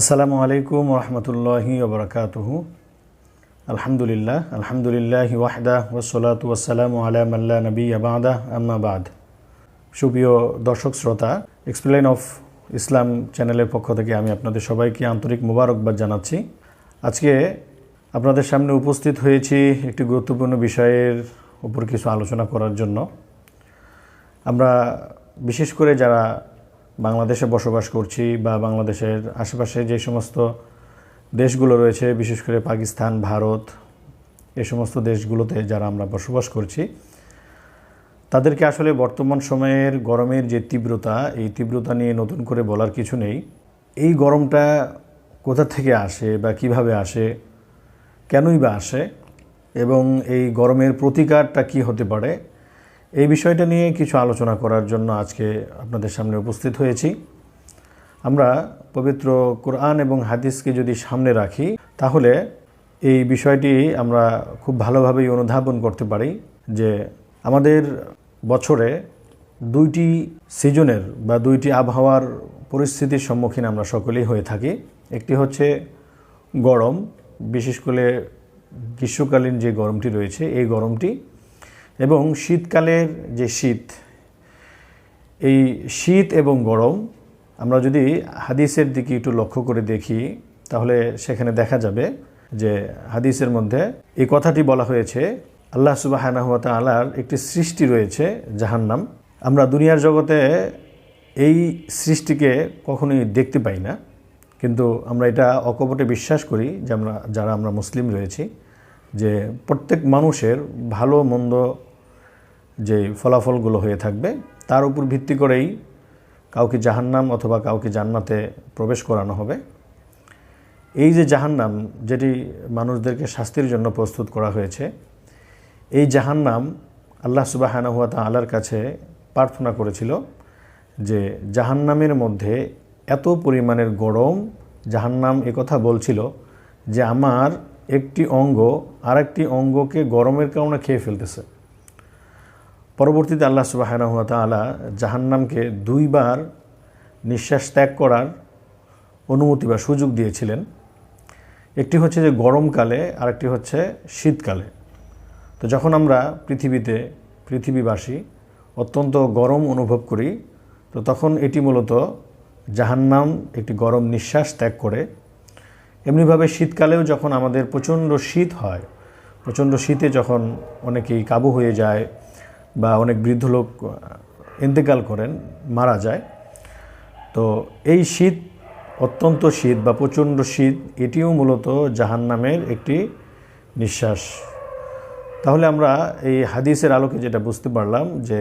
আসসালামু আলাইকুম রহমতুল্লাহি ওবরাকাতুহু। আলহামদুলিল্লাহ আলহামদুলিল্লাহ ওয়াহদা ওসলাত ওয়াসালাম আলা মাল্লা নবী আবাদা আম্মাবাদ সুপ্রিয় দর্শক শ্রোতা এক্সপ্লেন অফ ইসলাম চ্যানেলের পক্ষ থেকে আমি আপনাদের সবাইকে আন্তরিক মোবারকবাদ জানাচ্ছি। আজকে আপনাদের সামনে উপস্থিত হয়েছি একটি গুরুত্বপূর্ণ বিষয়ের উপর কিছু আলোচনা করার জন্য। আমরা বিশেষ করে যারা বাংলাদেশে বসবাস করছি বা বাংলাদেশের আশেপাশে যে সমস্ত দেশগুলো রয়েছে, বিশেষ করে পাকিস্তান, ভারত, এ সমস্ত দেশগুলোতে যারা আমরা বসবাস করছি, তাদেরকে আসলে বর্তমান সময়ের গরমের যে তীব্রতা, এই তীব্রতা নিয়ে নতুন করে বলার কিছু নেই। এই গরমটা কোথা থেকে আসে বা কীভাবে আসে, কেনই বা আসে এবং এই গরমের প্রতিকারটা কি হতে পারে এই বিষয়টা নিয়ে কিছু আলোচনা করার জন্য আজকে আপনাদের সামনে উপস্থিত হয়েছি। আমরা পবিত্র কোরআন এবং হাদিসকে যদি সামনে রাখি, তাহলে এই বিষয়টি আমরা খুব ভালোভাবেই অনুধাবন করতে পারি যে আমাদের বছরে দুইটি সিজনের বা দুইটি আবহাওয়ার পরিস্থিতির সম্মুখীন আমরা সকলেই হয়ে থাকি। একটি হচ্ছে গরম, বিশেষ করে গ্রীষ্মকালীন যে গরমটি রয়েছে, এই গরমটি এবং শীতকালের যে শীত, এই শীত এবং গরম, আমরা যদি হাদিসের দিকে একটু লক্ষ্য করে দেখি, তাহলে সেখানে দেখা যাবে যে হাদিসের মধ্যে এই কথাটি বলা হয়েছে, আল্লাহ সুবাহানাহুয়া আলার একটি সৃষ্টি রয়েছে, জাহান্নাম। আমরা দুনিয়ার জগতে এই সৃষ্টিকে কখনোই দেখতে পাই না, কিন্তু আমরা এটা অকপটে বিশ্বাস করি যে আমরা, যারা আমরা মুসলিম রয়েছি, যে প্রত্যেক মানুষের ভালো, মন্দ যে ফলাফলগুলো হয়ে থাকবে, তার উপর ভিত্তি করেই কাউকে জাহান্নাম অথবা কাউকে জান্নাতে প্রবেশ করানো হবে। এই যে জাহান্নাম, যেটি মানুষদেরকে শাস্তির জন্য প্রস্তুত করা হয়েছে, এই জাহান্নাম আল্লাহ সুবাহানা হুয়া আল্লাহর কাছে প্রার্থনা করেছিল যে জাহান্নামের মধ্যে এত পরিমাণের গরম জাহান্নাম কথা বলছিল যে আমার একটি অঙ্গ আরেকটি অঙ্গকে গরমের কারণে খেয়ে ফেলতেছে। পরবর্তীতে আল্লাহ সুবাহানা হুয়া তালা জাহান্নামকে দুইবার নিঃশ্বাস ত্যাগ করার অনুমতি বা সুযোগ দিয়েছিলেন। একটি হচ্ছে যে গরমকালে, আরেকটি হচ্ছে শীতকালে। তো যখন আমরা পৃথিবীতে, পৃথিবীবাসী অত্যন্ত গরম অনুভব করি, তো তখন এটি মূলত জাহান্নাম একটি গরম নিঃশ্বাস ত্যাগ করে। এমনিভাবে শীতকালেও যখন আমাদের প্রচণ্ড শীত হয়, প্রচণ্ড শীতে যখন অনেকেই কাবু হয়ে যায় বা অনেক বৃদ্ধ লোক ইন্তেকাল করেন, মারা যায়। তো এই শীত, অত্যন্ত শীত বা প্রচণ্ড শীত, এটিও মূলত জাহান্নামের একটি নিঃশ্বাস। তাহলে আমরা এই হাদিসের আলোকে যেটা বুঝতে পারলাম যে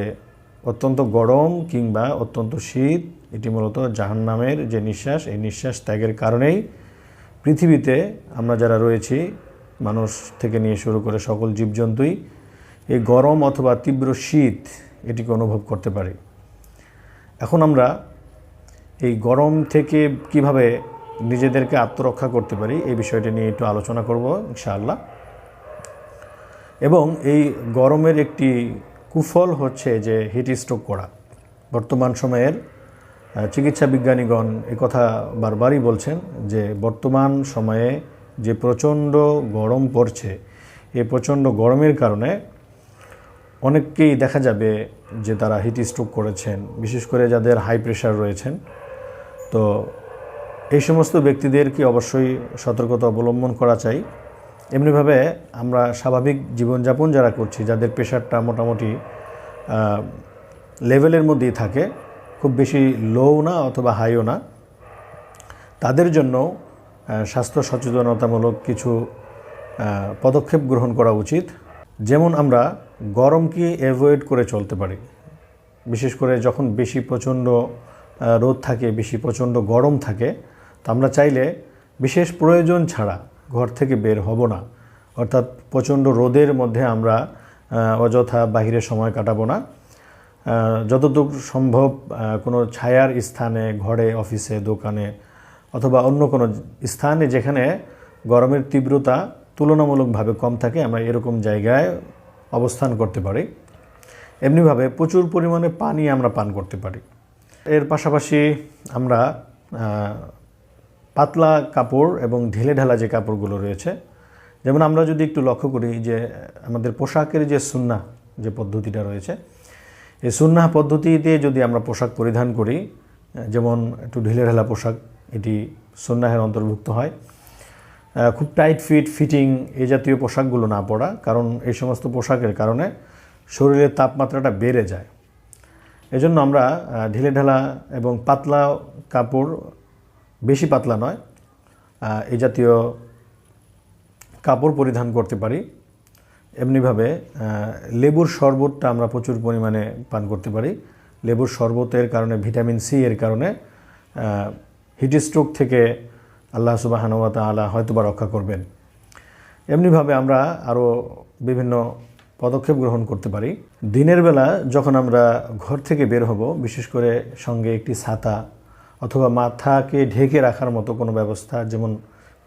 অত্যন্ত গরম কিংবা অত্যন্ত শীত, এটি মূলত জাহান্নামের যে নিঃশ্বাস, এই নিঃশ্বাস ত্যাগের কারণেই পৃথিবীতে আমরা যারা রয়েছি, মানুষ থেকে নিয়ে শুরু করে সকল জীবজন্তুই এই গরম অথবা তীব্র শীত এটিকে অনুভব করতে পারি। এখন আমরা এই গরম থেকে কীভাবে নিজেদেরকে আত্মরক্ষা করতে পারি এই বিষয়টি নিয়ে একটু আলোচনা করব ইনশাআল্লাহ। এবং এই গরমের একটি কুফল হচ্ছে যে হিট স্ট্রোক করা। বর্তমান সময়ের চিকিৎসা বিজ্ঞানীগণ কথা বারবারই বলছেন যে বর্তমান সময়ে যে প্রচণ্ড গরম পড়ছে এই প্রচণ্ড গরমের কারণে অনেককেই দেখা যাবে যে তারা হিট স্ট্রোক করেছেন, বিশেষ করে যাদের হাই প্রেশার রয়েছেন। তো এই সমস্ত ব্যক্তিদেরকে অবশ্যই সতর্কতা অবলম্বন করা চাই? এমনিভাবে আমরা স্বাভাবিক জীবনযাপন যারা করছি, যাদের প্রেশারটা মোটামুটি লেভেলের মধ্যেই থাকে, খুব বেশি লোও না অথবা হাইও না, তাদের জন্য স্বাস্থ্য সচেতনতামূলক কিছু পদক্ষেপ গ্রহণ করা উচিত। যেমন আমরা গরমকে অ্যাভয়েড করে চলতে পারি। বিশেষ করে যখন বেশি প্রচণ্ড রোদ থাকে, বেশি প্রচণ্ড গরম থাকে, তো আমরা চাইলে বিশেষ প্রয়োজন ছাড়া ঘর থেকে বের হব না। অর্থাৎ প্রচণ্ড রোদের মধ্যে আমরা অযথা বাহিরে সময় কাটাবো না। যতটুকু সম্ভব কোনো ছায়ার স্থানে, ঘরে, অফিসে, দোকানে অথবা অন্য কোনো স্থানে যেখানে গরমের তীব্রতা তুলনামূলকভাবে কম থাকে, আমরা এরকম জায়গায় অবস্থান করতে পারি। এমনিভাবে প্রচুর পরিমাণে পানি আমরা পান করতে পারি। এর পাশাপাশি আমরা পাতলা কাপড় এবং ঢিলে ঢালা যে কাপড়গুলো রয়েছে, যেমন আমরা যদি একটু লক্ষ্য করি যে, আমাদের পোশাকের যে সুন্না যে পদ্ধতিটা রয়েছে, এই সুন্না পদ্ধতিতে যদি আমরা পোশাক পরিধান করি যেমন একটু ঢিলে ঢালা পোশাক, এটি সুন্নাহের অন্তর্ভুক্ত হয়। খুব টাইট ফিট ফিটিং এই জাতীয় পোশাকগুলো না পরা, কারণ এই সমস্ত পোশাকের কারণে শরীরের তাপমাত্রাটা বেড়ে যায়। এজন্য আমরা ঢিলে ঢালা এবং পাতলা কাপড়, বেশি পাতলা নয় এ জাতীয় কাপড় পরিধান করতে পারি। এমনিভাবে লেবুর শরবতটা আমরা প্রচুর পরিমাণে পান করতে পারি। লেবুর শরবতের কারণে, ভিটামিন সি এর কারণে হিট স্ট্রোক থেকে আল্লাহ সুবাহানুয়া তালা হয়তো বা রক্ষা করবেন। এমনিভাবে আমরা আরও বিভিন্ন পদক্ষেপ গ্রহণ করতে পারি। দিনের বেলা যখন আমরা ঘর থেকে বের হব, বিশেষ করে সঙ্গে একটি ছাতা অথবা মাথাকে ঢেকে রাখার মতো কোনো ব্যবস্থা যেমন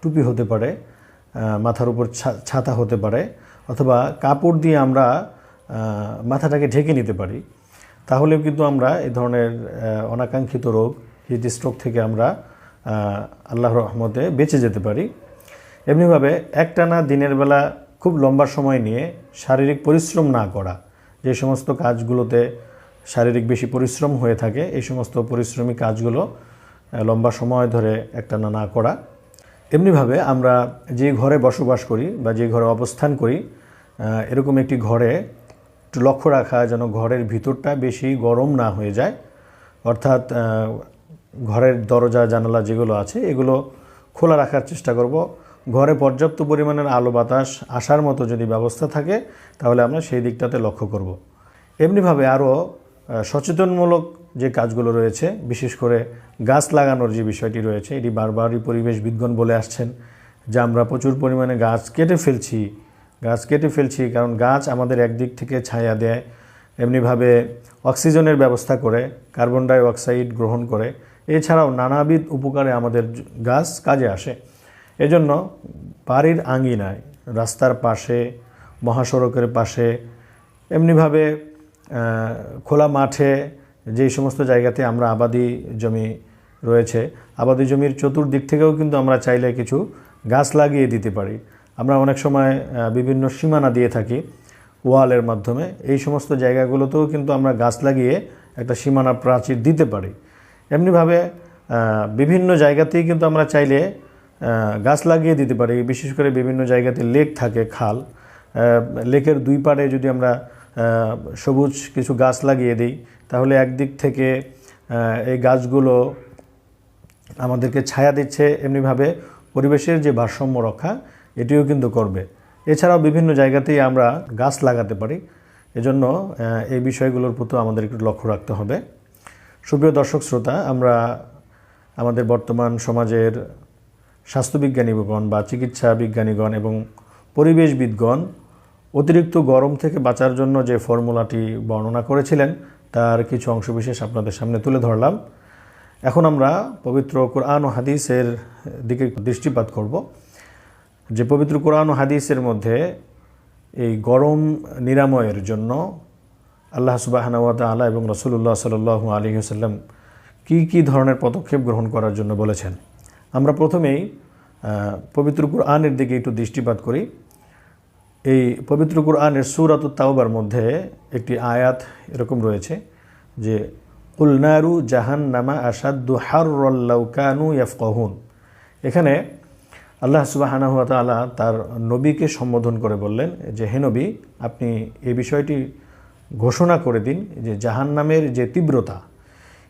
টুপি হতে পারে মাথার উপর ছাতা হতে পারে অথবা কাপড় দিয়ে আমরা মাথাটাকে ঢেকে নিতে পারি। তাহলেও কিন্তু আমরা এ ধরনের অনাকাঙ্ক্ষিত রোগ, হিট স্ট্রোক থেকে আমরা আহ, আল্লাহর রহমতে বেঁচে যেতে পারি। এমনিভাবে একটানা দিনের বেলা খুব লম্বা সময় নিয়ে শারীরিক পরিশ্রম না করা যে সমস্ত কাজগুলোতে শারীরিক বেশি পরিশ্রম হয়ে থাকে এই সমস্ত পরিশ্রমী কাজগুলো লম্বা সময় ধরে একটানা না করা। এমনিভাবে আমরা যে ঘরে বসবাস করি বা যে ঘরে অবস্থান করি এরকম একটি ঘরে একটু লক্ষ্য রাখা যেন ঘরের ভিতরটা বেশি গরম না হয়ে যায়। অর্থাৎ ঘরের দরজা, জানালা যেগুলো আছে, এগুলো খোলা রাখার চেষ্টা করব। ঘরে পর্যাপ্ত পরিমাণের আলো, বাতাস, আসার মতো যদি ব্যবস্থা থাকে, তাহলে আমরা সেই দিকটাতে লক্ষ্য করব। এমনিভাবে আরও সচেতনমূলক যে কাজগুলো রয়েছে, বিশেষ করে গাছ লাগানোর যে বিষয়টি রয়েছে, এটি বারবারই পরিবেশবিদগণ বলে আসছেন যে আমরা প্রচুর পরিমাণে গাছ কেটে ফেলছি, গাছ কেটে ফেলছি, কারণ গাছ আমাদের একদিক থেকে ছায়া দেয়। এমনিভাবে অক্সিজেনের ব্যবস্থা করে, কার্বন ডাই অক্সাইড গ্রহণ করে এছাড়াও নানাবিধ উপকারে আমাদের গাছ কাজে আসে। এজন্য বাড়ির আঙ্গিনায় রাস্তার পাশে, মহাসড়কের পাশে, এমনিভাবে খোলা মাঠে যেই সমস্ত জায়গাতে আমরা আবাদি জমি রয়েছে, আবাদি জমির চতুর্দিক থেকেও কিন্তু আমরা চাইলে কিছু গাছ লাগিয়ে দিতে পারি। আমরা অনেক সময় বিভিন্ন সীমানা দিয়ে থাকি ওয়ালের মাধ্যমে। এই সমস্ত জায়গাগুলোতেও কিন্তু আমরা গাছ লাগিয়ে একটা সীমানা প্রাচীর দিতে পারি। এমনিভাবে বিভিন্ন জায়গাতেই কিন্তু আমরা চাইলে গাছ লাগিয়ে দিতে পারি। বিশেষ করে বিভিন্ন জায়গাতে লেক থাকে, খাল। লেকের দুই পাড়ে যদি আমরা সবুজ কিছু গাছ লাগিয়ে দিই, তাহলে একদিক থেকে এই গাছগুলো আমাদেরকে ছায়া দিচ্ছে। এমনিভাবে পরিবেশের যে ভারসাম্য রক্ষা, এটিও কিন্তু করবে। এছাড়াও বিভিন্ন জায়গাতেই আমরা গাছ লাগাতে পারি। এজন্য এই বিষয়গুলোর প্রতি আমাদের একটু লক্ষ্য রাখতে হবে। সুপ্রিয় দর্শক শ্রোতা, আমরা আমাদের বর্তমান সমাজের স্বাস্থ্যবিজ্ঞানীগণ বা চিকিৎসা বিজ্ঞানীগণ এবং পরিবেশবিদগণ অতিরিক্ত গরম থেকে বাঁচার জন্য যে ফর্মুলাটি বর্ণনা করেছিলেন, তার কিছু অংশবিশেষ আপনাদের সামনে তুলে ধরলাম। এখন আমরা পবিত্র কোরআন ও হাদিসের দিকে দৃষ্টিপাত করব। যে পবিত্র কোরআন ও হাদিসের মধ্যে এই গরম নিরাময়ের জন্য আল্লাহ সুবাহানাওয়া তাআলা এবং রসুল্লাহ সাল্লাহ আলী সাল্লাম কী কী ধরনের পদক্ষেপ গ্রহণ করার জন্য বলেছেন। আমরা প্রথমেই পবিত্র কোরআনের দিকে একটু দৃষ্টিপাত করি। এই পবিত্র কোরআনের সুরাত তাওবার মধ্যে একটি আয়াত এরকম রয়েছে যে উলনারু জাহান নামা আসাদু হারুল্লাউকানু ইয়াফকাহুন। এখানে আল্লাহ সুবাহানাহু তাআলা তার নবীকে সম্বোধন করে বললেন যে, হে নবী, আপনি এই বিষয়টি ঘোষণা করে দিন যে জাহান্নামের যে তীব্রতা,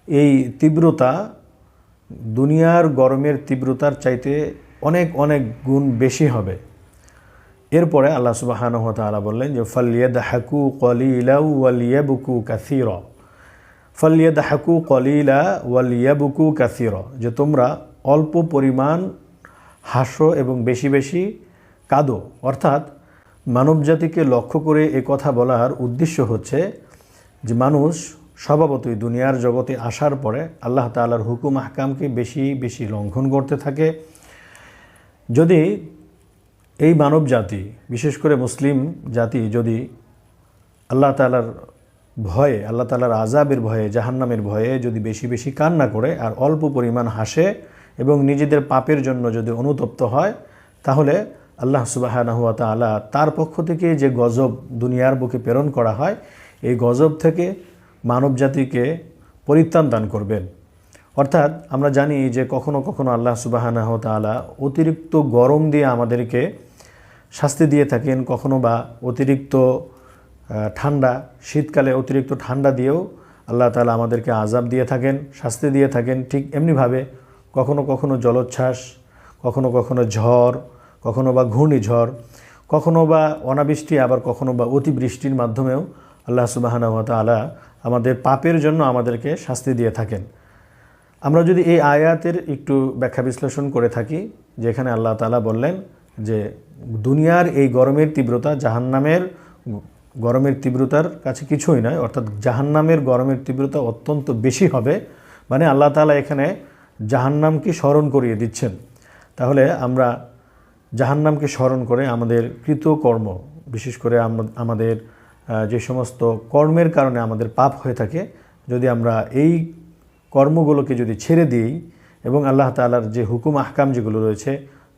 এই তীব্রতা দুনিয়ার গরমের তীব্রতার চাইতে অনেক অনেক গুণ বেশি হবে। এরপরে আল্লাহ সুবাহানহ তাআলা বললেন যে ফলিয়দ হাকু কলিলা ওয়ালিয়াবুকু কাসির। ফলিয়দ হাকু কলিলা ওয়ালিয়াবুকু কাসির। যে তোমরা অল্প পরিমাণ হাসো এবং বেশি বেশি কাঁদো। অর্থাৎ মানবজাতিকে লক্ষ্য করে এ কথা বলার উদ্দেশ্য হচ্ছে যে মানুষ স্বভাবতই দুনিয়ার জগতে আসার পরে আল্লাহ তাআলার হুকুম, আহকামকে বেশি বেশি লঙ্ঘন করতে থাকে। যদি এই মানব জাতি, বিশেষ করে মুসলিম জাতি যদি আল্লাহ তালার ভয়ে, আল্লাহ তালার আজাবের ভয়ে, জাহান্নামের ভয়ে যদি বেশি বেশি কান্না করে আর অল্প পরিমাণ হাসে এবং নিজেদের পাপের জন্য যদি অনুতপ্ত হয়, তাহলে আল্লাহ সুবাহানহুয়া তালা তার পক্ষ থেকে যে গজব দুনিয়ার বুকে প্রেরণ করা হয়, এই গজব থেকে মানব জাতিকে পরিত্রাণ দান করবেন। অর্থাৎ আমরা জানি যে কখনো কখনো আল্লাহ সুবাহানাহ তালা অতিরিক্ত গরম দিয়ে আমাদেরকে শাস্তি দিয়ে থাকেন, কখনো বা অতিরিক্ত ঠান্ডা, শীতকালে অতিরিক্ত ঠান্ডা দিয়েও আল্লাহ তালা আমাদেরকে আজাব দিয়ে থাকেন, শাস্তি দিয়ে থাকেন। ঠিক এমনিভাবে কখনো কখনো জলোচ্ছ্বাস, কখনো কখনো ঝড় কখনো বা ঘূর্ণিঝড়, কখনো বা অনাবৃষ্টি, আবার কখনো বা অতিবৃষ্টির মাধ্যমেও আল্লাহ সুবাহানাহ তালা আমাদের পাপের জন্য আমাদেরকে শাস্তি দিয়ে থাকেন। আমরা যদি এই আয়াতের একটু ব্যাখ্যা বিশ্লেষণ করে থাকি, যেখানে আল্লাহ তালা বললেন যে, দুনিয়ার এই গরমের তীব্রতা জাহান্নামের গরমের তীব্রতার কাছে কিছুই নয়, অর্থাৎ জাহান্নামের গরমের তীব্রতা অত্যন্ত বেশি হবে মানে আল্লাহ তালা এখানে জাহান্নামকে স্মরণ করিয়ে দিচ্ছেন। তাহলে আমরা জাহান্নামকে স্মরণ করে আমাদের কৃতকর্ম, বিশেষ করে আমাদের যে সমস্ত কর্মের কারণে আমাদের পাপ হয়ে থাকে, যদি আমরা এই কর্মগুলোকে যদি ছেড়ে দিই এবং আল্লাহ তালার যে হুকুম, আহকাম যেগুলো রয়েছে,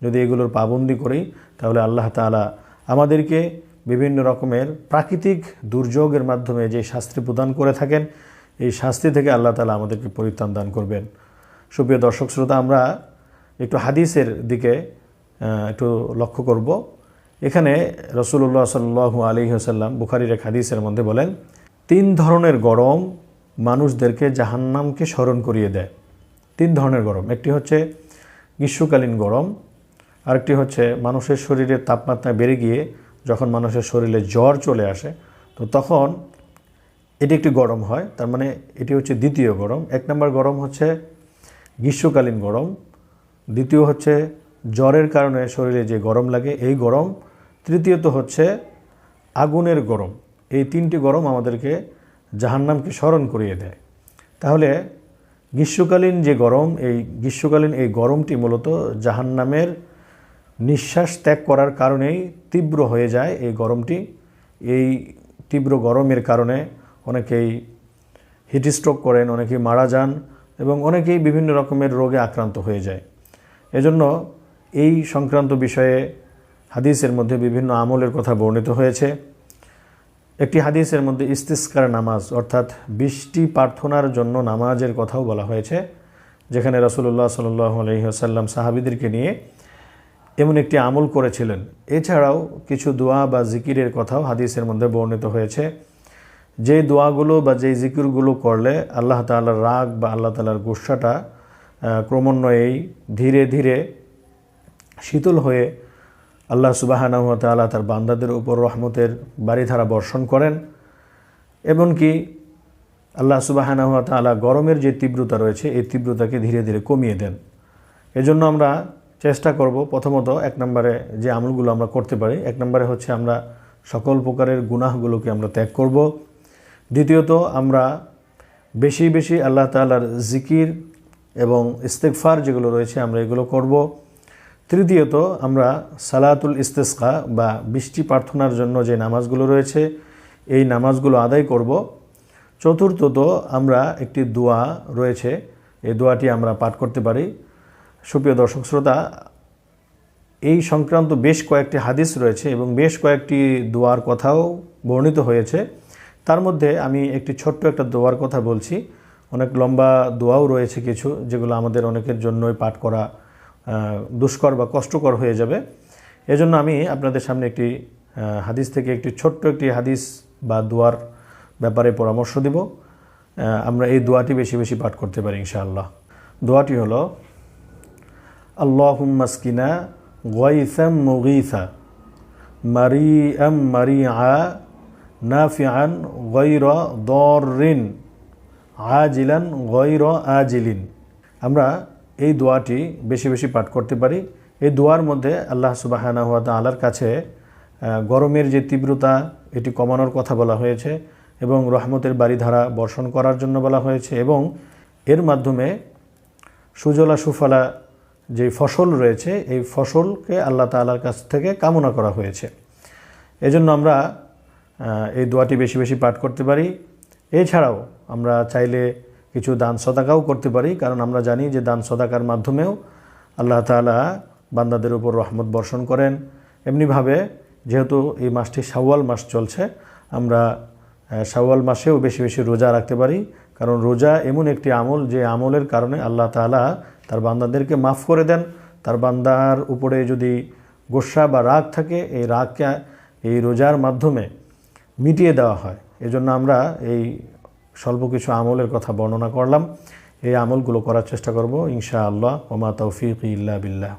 যদি এগুলোর পাবন্দি করি, তাহলে আল্লাহ তালা আমাদেরকে বিভিন্ন রকমের প্রাকৃতিক দুর্যোগের মাধ্যমে যে শাস্তি প্রদান করে থাকেন, এই শাস্তি থেকে আল্লাহ তালা আমাদেরকে পরিত্রাণ দান করবেন। সুপ্রিয় দর্শক শ্রোতা, আমরা একটু হাদিসের দিকে একটু লক্ষ্য করব। এখানে রসুল্লাহ সাল্লু আলী হাসাল্লাম বুখারির এক হাদিসের মধ্যে বলেন, তিন ধরনের গরম মানুষদেরকে জাহান্নামকে স্মরণ করিয়ে দেয়। তিন ধরনের গরম, একটি হচ্ছে গ্রীষ্মকালীন গরম, আরেকটি হচ্ছে মানুষের শরীরের তাপমাত্রা বেড়ে গিয়ে যখন মানুষের শরীরে জ্বর চলে আসে, তো তখন এটি একটি গরম হয়, তার মানে এটি হচ্ছে দ্বিতীয় গরম। এক নম্বর গরম হচ্ছে গ্রীষ্মকালীন গরম, দ্বিতীয় হচ্ছে জ্বরের কারণে শরীরে যে গরম লাগে, এই গরম। তৃতীয়ত হচ্ছে আগুনের গরম। এই তিনটি গরম আমাদেরকে জাহান্নামকে স্মরণ করিয়ে দেয়। তাহলে গ্রীষ্মকালীন যে গরম, এই গ্রীষ্মকালীন এই গরমটি মূলত জাহান্নামের নিঃশ্বাস ত্যাগ করার কারণেই তীব্র হয়ে যায় এই গরমটি। এই তীব্র গরমের কারণে অনেকেই হিট স্ট্রোক করেন, অনেকেই মারা যান এবং অনেকেই বিভিন্ন রকমের রোগে আক্রান্ত হয়ে যায়। এজন্য এই সংক্রান্ত বিষয়ে হাদিসের মধ্যে বিভিন্ন আমলের কথা বর্ণিত হয়েছে। একটি হাদিসের মধ্যে ইস্তিস্কার নামাজ, অর্থাৎ বৃষ্টি প্রার্থনার জন্য নামাজের কথাও বলা হয়েছে, যেখানে রসুল্লাহ সাল্লাহ আলহিহাসাল্লাম সাহাবিদেরকে নিয়ে এমন একটি আমল করেছিলেন। এছাড়াও কিছু দোয়া বা জিকিরের কথাও হাদিসের মধ্যে বর্ণিত হয়েছে। যে দোয়াগুলো বা যেই জিকিরগুলো করলে আল্লাহ তাল্লার রাগ বা আল্লাহ তাল্লার গুসাটা ক্রমান্বয়েই ধীরে ধীরে শীতল হয়ে আল্লাহ সুবাহানাহ তাল্লাহ তার বান্দাদের উপর রহমতের বাড়িধারা বর্ষণ করেন এমনকি আল্লাহ সুবাহানাহ তাল্লাহ গরমের যে তীব্রতা রয়েছে, এই তীব্রতাকে ধীরে ধীরে কমিয়ে দেন। এজন্য আমরা চেষ্টা করব প্রথমত এক নম্বরে যে আমলগুলো আমরা করতে পারি, এক নম্বরে হচ্ছে আমরা সকল প্রকারের গুনাহগুলোকে আমরা ত্যাগ করব। দ্বিতীয়ত আমরা বেশি বেশি আল্লাহ তালার জিকির এবং ইস্তেকফার যেগুলো রয়েছে আমরা এগুলো করব। তৃতীয়ত আমরা সালাতুল ইস্তেসকা বা বৃষ্টি প্রার্থনার জন্য যে নামাজগুলো রয়েছে, এই নামাজগুলো আদায় করব। চতুর্থত আমরা একটি দোয়া রয়েছে, এই দোয়াটি আমরা পাঠ করতে পারি। সুপ্রিয় দর্শক শ্রোতা, এই সংক্রান্ত বেশ কয়েকটি হাদিস রয়েছে এবং বেশ কয়েকটি দোয়ার কথাও বর্ণিত হয়েছে। তার মধ্যে আমি একটি ছোট্ট একটা দোয়ার কথা বলছি। অনেক লম্বা দোয়াও রয়েছে কিছু, যেগুলো আমাদের অনেকের জন্যই পাঠ করা দুষ্কর বা কষ্টকর হয়ে যাবে। এজন্য আমি আপনাদের সামনে একটি হাদিস থেকে একটি ছোট্ট একটি হাদিস বা দোয়ার ব্যাপারে পরামর্শ দেব। আমরা এই দোয়াটি বেশি বেশি পাঠ করতে পারি ইনশাআল্লাহ। দোয়াটি হলো আল্লাহম্মাসকিনা গাইসাম মুগিসা মারি এম মারি আ নাফিআন গৈর দরিন আজিলান গৈর আজিলিন। আমরা এই দোয়াটি বেশি বেশি পাঠ করতে পারি। এই দোয়ার মধ্যে আল্লাহ সুবাহানা হাত আলার কাছে গরমের যে তীব্রতা, এটি কমানোর কথা বলা হয়েছে এবং রহমতের বাড়িধারা বর্ষণ করার জন্য বলা হয়েছে এবং এর মাধ্যমে সুজলা সুফলা যে ফসল রয়েছে, এই ফসলকে আল্লাহ তাআলার কাছ থেকে কামনা করা হয়েছে। এজন্য আমরা এই দোয়াটি বেশি বেশি পাঠ করতে পারি। এছাড়াও আমরা চাইলে কিছু দান সদাকাও করতে পারি, কারণ আমরা জানি যে দান সদাকার মাধ্যমেও আল্লাহ তাআলা বান্দাদের উপর রহমত বর্ষণ করেন। এমনিভাবে যেহেতু এই মাসটি শাওয়াল মাস চলছে, আমরা শাওয়াল মাসেও বেশি বেশি রোজা রাখতে পারি, কারণ রোজা এমন একটি আমল যে আমলের কারণে আল্লাহ তাআলা তার বান্দাদেরকে মাফ করে দেন। তার বান্দার উপরে যদি গোসা বা রাগ থাকে, এই রাগকে, এই রোজার মাধ্যমে মিটিয়ে দেওয়া হয়। এজন্য আমরা এই স্বল্প কিছু আমলের কথা বর্ণনা করলাম। এই আমলগুলো করার চেষ্টা করব ইনশা আল্লাহ ওমা তৌফিক ইল্লা বিল্লাহ।